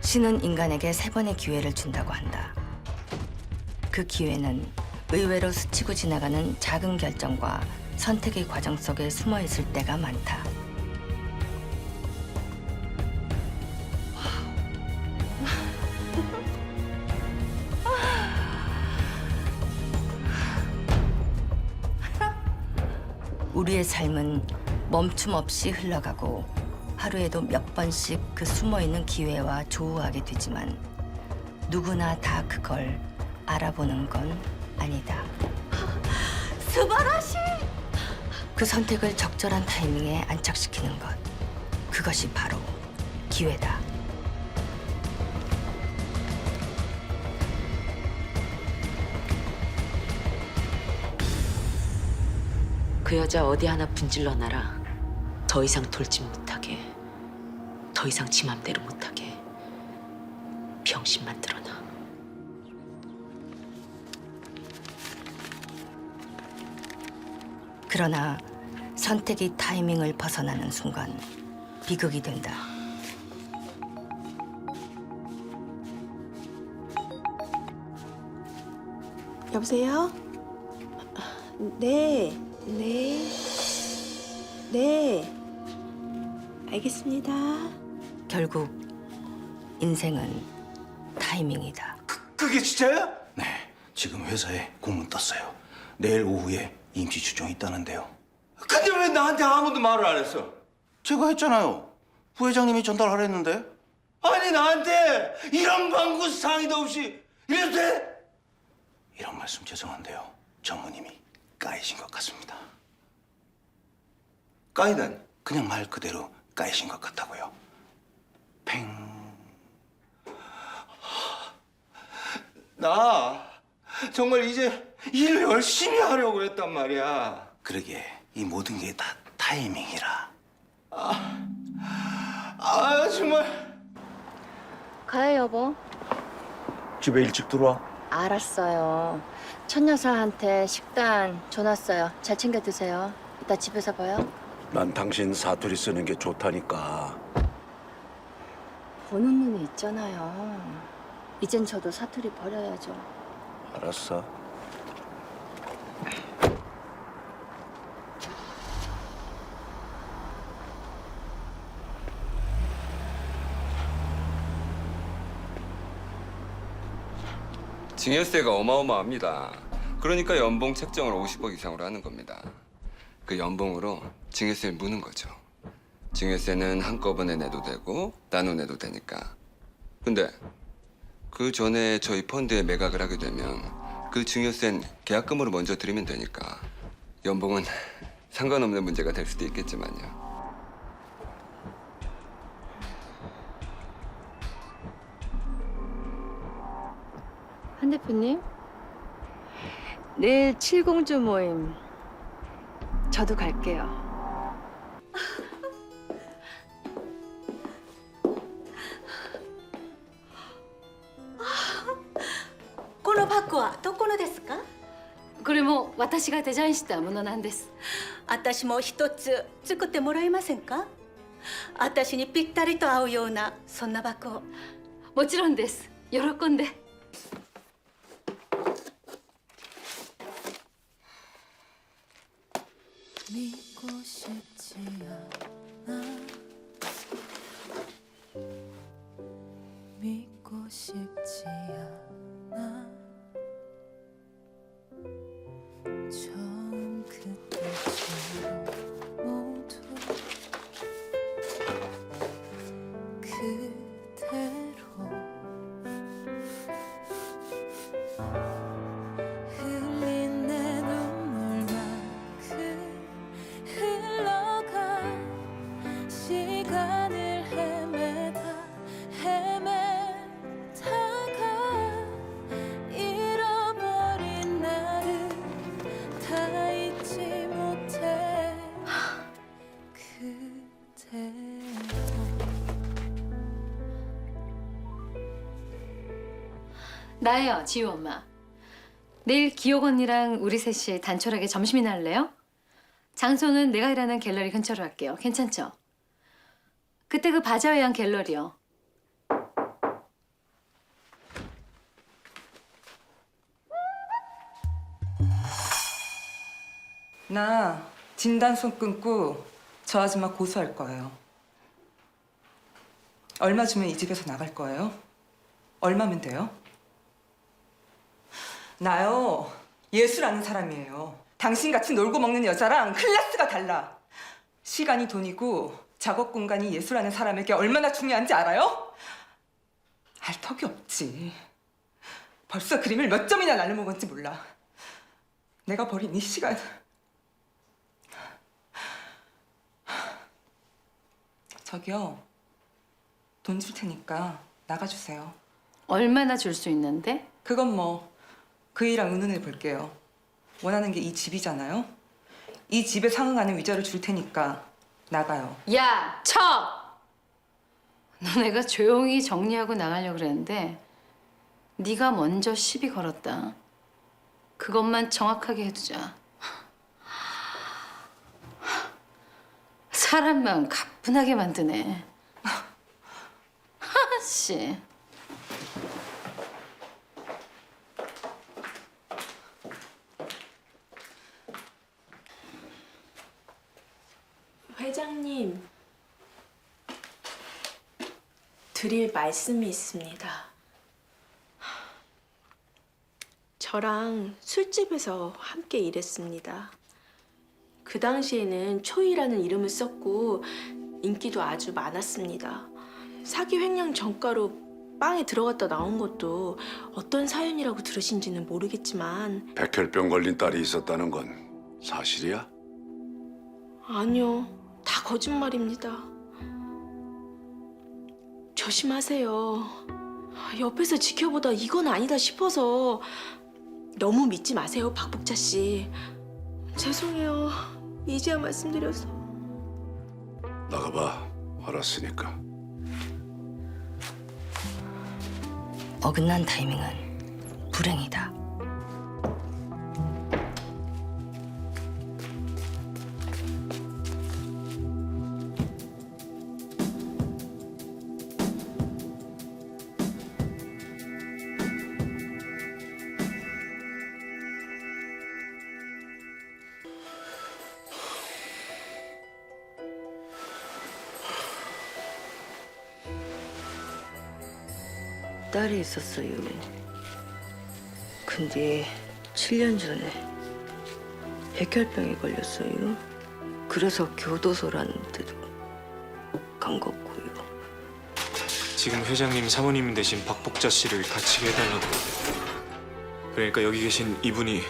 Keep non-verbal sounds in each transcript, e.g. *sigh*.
신은 인간에게 세 번의 기회를 준다고 한다. 그 기회는 의외로 스치고 지나가는 작은 결정과 선택의 과정 속에 숨어 있을 때가 많다. 우리의 삶은 멈춤 없이 흘러가고 하루에도 몇 번씩 그 숨어있는 기회와 조우하게 되지만 누구나 다 그걸 알아보는 건 아니다. 스바라시! 그 선택을 적절한 타이밍에 안착시키는 것. 그것이 바로 기회다. 그 여자 어디 하나 분질러 놔라. 더 이상 돌지 못해. 더 이상 지 맘대로 못하게. 병신 만들어놔. 그러나 선택이 타이밍을 벗어나는 순간 비극이 된다. 여보세요? 네, 네, 네. 알겠습니다. 결국 인생은 타이밍이다. 그게 진짜야? 네, 지금 회사에 공문 떴어요. 내일 오후에 임시 추정이 있다는데요. 근데 왜 나한테 아무도 말을 안 했어? 제가 했잖아요. 부회장님이 전달하랬는데. 아니 나한테 이런 방구 상의도 없이 이래도 돼? 이런 말씀 죄송한데요. 전무님이 까이신 것 같습니다. 까이다니 그냥 말 그대로 까이신 것 같다고요. 팽. 나 정말 이제 일을 열심히 하려고 했단 말이야 그러게 이 모든 게 다 타이밍이라. 아 정말 가요 여보. 집에 일찍 들어와 알았어요. 첫 여사한테 식단 줘놨어요. 잘 챙겨 드세요. 이따 집에서 봐요. 난 당신 사투리 쓰는 게 좋다니까. 보는 눈이 있잖아요. 이젠 저도 사투리 버려야죠. 알았어. 증여세가 어마어마합니다. 그러니까 연봉 책정을 50억 이상으로 하는 겁니다. 그 연봉으로 증여세를 무는 거죠. 증여세는 한꺼번에 내도 되고 나눠 내도 되니까. 근데 그 전에 저희 펀드에 매각을 하게 되면 그 증여세는 계약금으로 먼저 드리면 되니까 연봉은 상관없는 문제가 될 수도 있겠지만요. 한 대표님, 내일 칠공주 모임 저도 갈게요. 私がデザインしたものなんです。私も一つ作ってもらえませんか？私にぴったりと合うようなそんなバッグを。もちろんです。喜んで 나예요, 지우 엄마. 내일 기옥 언니랑 우리 셋이 단촐하게 점심이나 할래요? 장소는 내가 일하는 갤러리 근처로 할게요. 괜찮죠? 그때 그 바자회한 갤러리요. 나 진단손 끊고 저 아줌마 고소할 거예요. 얼마 주면 이 집에서 나갈 거예요? 얼마면 돼요? 나요 예수라는 사람이에요. 당신같이 놀고 먹는 여자랑 클래스가 달라. 시간이 돈이고 작업 공간이 예수라는 사람에게 얼마나 중요한지 알아요? 알 턱이 없지. 벌써 그림을 몇 점이나 날려먹은지 몰라. 내가 버린 이 시간. 저기요. 돈 줄 테니까 나가주세요. 얼마나 줄 수 있는데? 그건 뭐 그이랑 의논해 볼게요. 원하는 게 이 집이잖아요. 이 집에 상응하는 위자료 줄 테니까 나가요. 야, 쳐! 너네가 조용히 정리하고 나가려고 그랬는데 네가 먼저 시비 걸었다. 그것만 정확하게 해두자. 사람 마음 가뿐하게 만드네. *laughs* 하씨. 회장님, 드릴 말씀이 있습니다. 저랑 술집에서 함께 일했습니다. 그 당시에는 초이라는 이름을 썼고 인기도 아주 많았습니다. 사기 횡령 전과로 빵에 들어갔다 나온 것도 어떤 사연이라고 들으신지는 모르겠지만 백혈병 걸린 딸이 있었다는 건 사실이야? 아니요, 다 거짓말입니다. 조심하세요. 옆에서 지켜보다 이건 아니다 싶어서 너무 믿지 마세요, 박복자 씨. 죄송해요. 이제야 말씀드려서. 나가봐. 알았으니까. 어긋난 타이밍은 불행이다. 딸이 있었어요. 근데 7년 전에 백혈병에 걸렸어요. 그래서 교도소라는 데도 간 거고요. 지금 회장님 사모님 대신 박복자 씨를 다치게 해달라고. 그러니까 여기 계신 이분이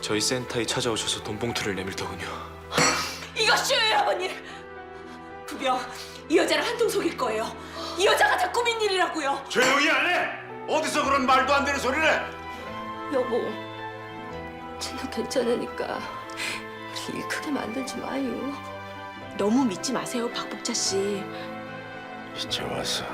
저희 센터에 찾아오셔서 돈 봉투를 내밀더군요. 이것이에요, 아버님. 부병, 이 여자를 한통 속일 거예요. 이 여자가 다 꾸민 일이라고요. 조용히 안 해! 어디서 그런 말도 안 되는 소리를 해! 여보, 쟤는 괜찮으니까 우리 일 크게 만들지 마요. 너무 믿지 마세요, 박복자 씨. 이제 와서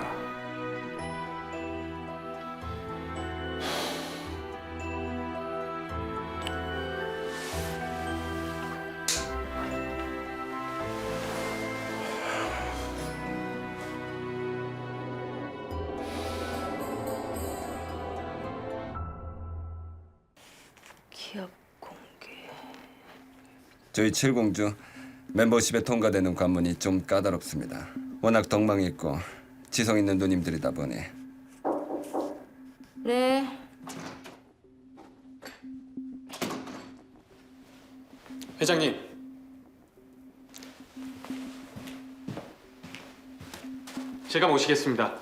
저희 칠공주 멤버십에 통과되는 관문이 좀 까다롭습니다. 워낙 덕망이 있고 지성 있는 누님들이다 보니 네. 회장님. 제가 모시겠습니다.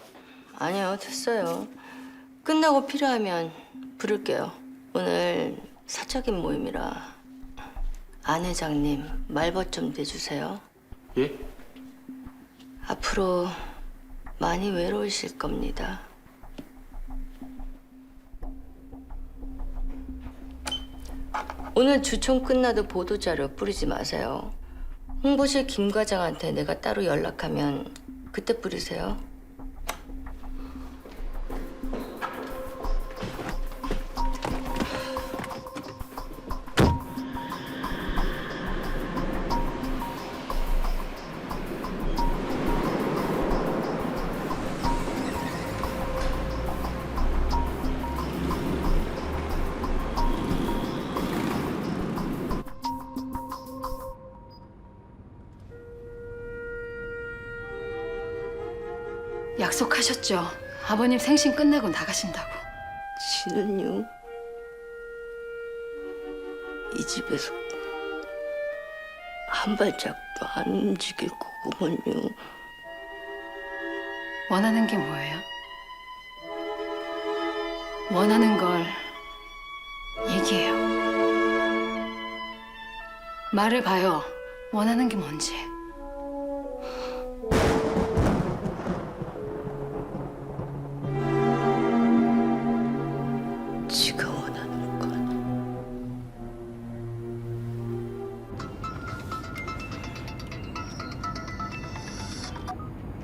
아니요, 됐어요. 끝나고 필요하면 부를게요. 오늘 사적인 모임이라 안 회장님 말벗 좀 내주세요. 예? 앞으로 많이 외로우실 겁니다. 오늘 주총 끝나도 보도자료 뿌리지 마세요. 홍보실 김 과장한테 내가 따로 연락하면 그때 뿌리세요. 약속하셨죠. 아버님 생신 끝나고 나가신다고. 지는요 이 집에서 한 발짝도 안 움직일 거구먼요. 원하는 게 뭐예요? 원하는 걸 얘기해요. 말을 봐요. 원하는 게 뭔지.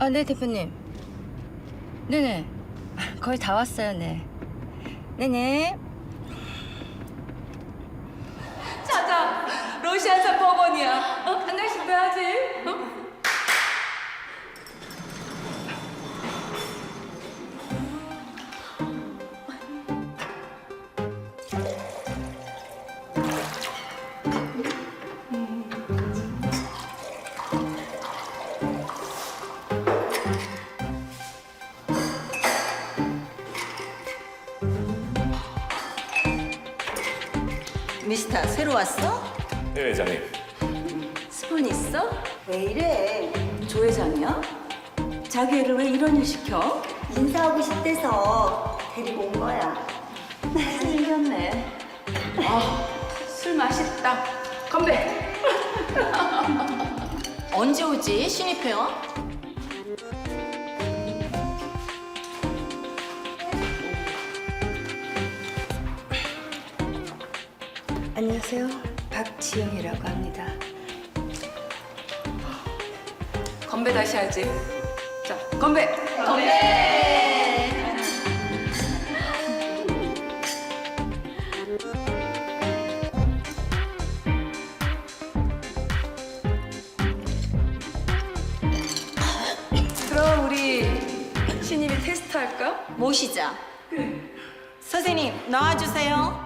아, 네, 대표님. 네네. 거의 다 왔어요, 네. 네네. 찾아. 러시아산 버거니야. 어? 한 잔씩 빼야지. 어? 미스터 새로 왔어? 네 회장님. 스폰 있어? 왜 이래? 조 회장이야? 자기 애를 왜 이런 일 시켜? 인사하고 싶대서 데리고 온 거야. 생겼네. 술 맛있다. 건배. 언제 오지 신입회원? 안녕하세요. 박지영이라고 합니다. 건배 다시 하지. 자, 건배. 그럼 우리 신입이 테스트 할까? 모시자. 선생님 나와주세요.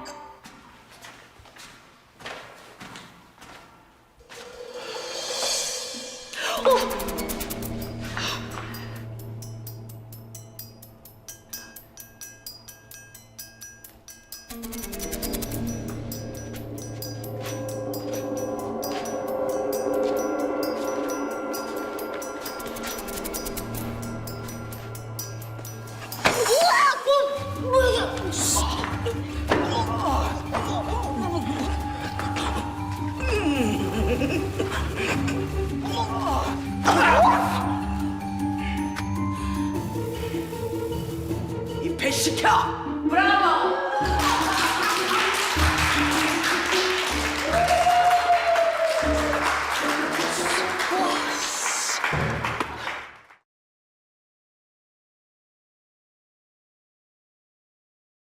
브라보.